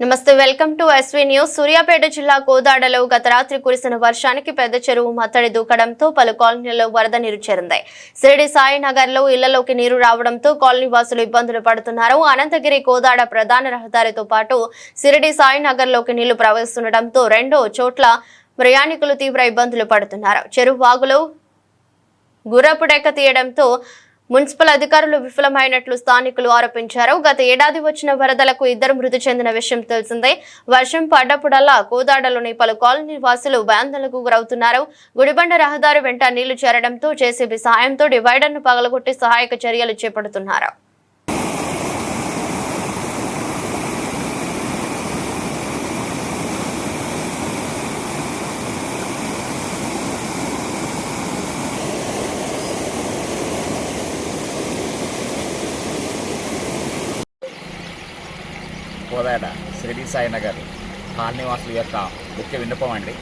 నమస్తే welcome to SV news. Suryapet జిల్లా కోదాడలో గత రాత్రి కురిసిన వర్షానికి పెద్ద చెరువు మత్తడి దూకడంతో పలు కాలనీలలో వరద నీరు చేరింది. సిరిడి సాయి లో ఇళ్ళలోకి నీరు రావడంతో కాలనీ వాసులు ఇబ్బందులు పడుతున్నారు. అనంతగిరి కోదాడ ప్రధాన రహదారితో పాటు సిరిడి సాయి నగర్లోకి నీళ్ళు ప్రవహిస్తుండటంతో రెండో చోట్ల ప్రయాణికులు తీవ్ర ఇబ్బందులు పడుతున్నారు. చెరువు వాగులో గుర్రపు డెక్క తీయడంతో మున్సిపల్ అధికారులు విఫలమైనట్లు స్థానికులు ఆరోపించారు. గత ఏడాది వచ్చిన వరదలకు ఇద్దరు మృతి చెందిన విషయం తెలిసిందే. వర్షం పడ్డప్పుడల్లా కోదాడలోని పలు కాలనీ వాసులు భయాందోళనకు గురవుతున్నారు. గుడిబండ రహదారి వెంట నీళ్ళు చేరడంతో జేసీబీ సహాయంతో డివైడర్ను పగలగొట్టి సహాయక చర్యలు చేపడుతున్నారు. కోదాడ షిరిడి సాయి నగర్ కాలనీవాసుల యొక్క ముఖ్య విన్నపం అండి.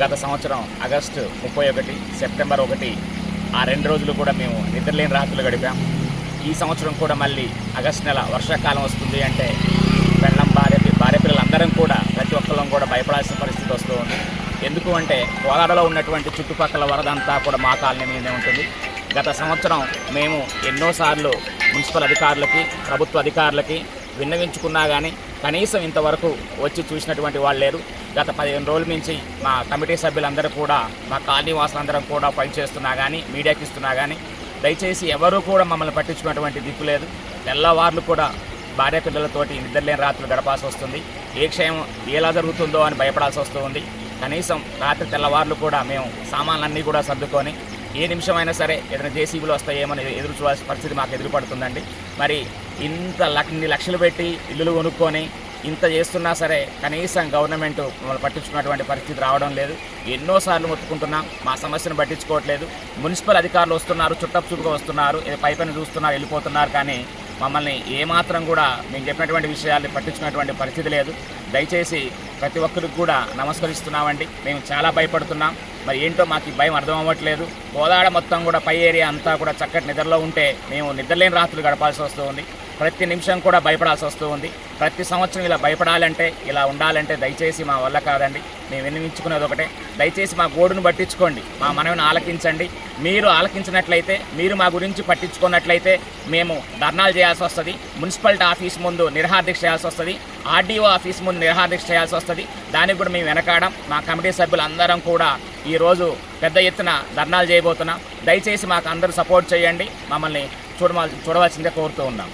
గత సంవత్సరం ఆగస్టు ముప్పై ఒకటి సెప్టెంబర్ ఒకటి ఆ రెండు రోజులు కూడా మేము నిద్రలేని రాత్రులు గడిపాం. ఈ సంవత్సరం కూడా మళ్ళీ ఆగస్టు నెల వర్షాకాలం వస్తుంది అంటే పెళ్ళం భార్య భార్య పిల్లలందరం కూడా ప్రతి ఒక్కళ్ళం కూడా భయపడాల్సిన పరిస్థితి వస్తూ ఉంది. ఎందుకు అంటే కోదాడలో ఉన్నటువంటి చుట్టుపక్కల వరద అంతా కూడా మా కాలనీ మీదే ఉంటుంది. గత సంవత్సరం మేము ఎన్నోసార్లు మున్సిపల్ అధికారులకి ప్రభుత్వ అధికారులకి విన్నవించుకున్నా కానీ కనీసం ఇంతవరకు వచ్చి చూసినటువంటి వాళ్ళు లేరు. గత పదిహేను రోజుల నుంచి మా కమిటీ సభ్యులందరూ కూడా మా కాలనీ వాసులందరం కూడా పనిచేస్తున్నా చేస్తున్నా కానీ మీడియాకి ఇస్తున్నా కానీ దయచేసి ఎవరూ కూడా మమ్మల్ని పట్టించుకున్నటువంటి దిక్కు లేదు. తెల్లవార్లు కూడా భార్య పిల్లలతోటి నిద్రలేని రాత్రులు గడపాల్సి వస్తుంది. ఏ క్షయం ఎలా జరుగుతుందో అని భయపడాల్సి వస్తుంది. కనీసం రాత్రి తెల్లవార్లు కూడా మేము సామాన్లన్నీ కూడా సర్దుకొని ఏ నిమిషమైనా సరే ఏదైనా జేసీబీలు వస్తాయేమని ఎదురు చూడాల్సిన పరిస్థితి మాకు ఎదురుపడుతుందండి. మరి ఇంత ఇన్ని లక్షలు పెట్టి ఇల్లులు కొనుక్కొని ఇంత చేస్తున్నా సరే కనీసం గవర్నమెంట్ మమ్మల్ని పట్టించుకున్నటువంటి పరిస్థితి రావడం లేదు. ఎన్నోసార్లు మొత్తుకుంటున్నాం. మా సమస్యను పట్టించుకోవట్లేదు. మున్సిపల్ అధికారులు వస్తున్నారు చుట్టపు వస్తున్నారు ఏదో పైపైన చూస్తున్నారు వెళ్ళిపోతున్నారు కానీ మమ్మల్ని ఏమాత్రం కూడా మేము చెప్పినటువంటి విషయాల్ని పట్టించుకున్నటువంటి పరిస్థితి లేదు. దయచేసి ప్రతి ఒక్కరికి కూడా నమస్కరిస్తున్నామండి. మేము చాలా భయపడుతున్నాం. మరి ఏంటో మాకు ఈ భయం అర్థం అవ్వట్లేదు. కోదాడ మొత్తం కూడా పై ఏరియా అంతా కూడా చక్కటి నిద్రలో ఉంటే మేము నిద్రలేని రాత్రులు గడపాల్సి వస్తుంది ప్రతి నిమిషం కూడా భయపడాల్సి వస్తూ ఉంది. ప్రతి సంవత్సరం ఇలా భయపడాలంటే ఇలా ఉండాలంటే దయచేసి మా వల్ల కాదండి. మేము విన్నవించుకునేది ఒకటే. దయచేసి మా గోడును పట్టించుకోండి. మా మనవిని ఆలకించండి. మీరు ఆలకించినట్లయితే మీరు మా గురించి పట్టించుకున్నట్లయితే మేము ధర్నాలు చేయాల్సి వస్తుంది. మున్సిపాలిటీ ఆఫీస్ ముందు నిర్హార్దీక్ష చేయాల్సి వస్తుంది. ఆర్డీఓ ఆఫీస్ ముందు నిర్హార్దీక్ష చేయాల్సి వస్తుంది. దానికి కూడా మేము వెనకాడం. మా కమిటీ సభ్యులందరం కూడా ఈరోజు పెద్ద ఎత్తున ధర్నాలు చేయబోతున్నాం. దయచేసి మాకు అందరూ సపోర్ట్ చేయండి. మమ్మల్ని చూడవలసిందే కోరుతూ ఉన్నాం.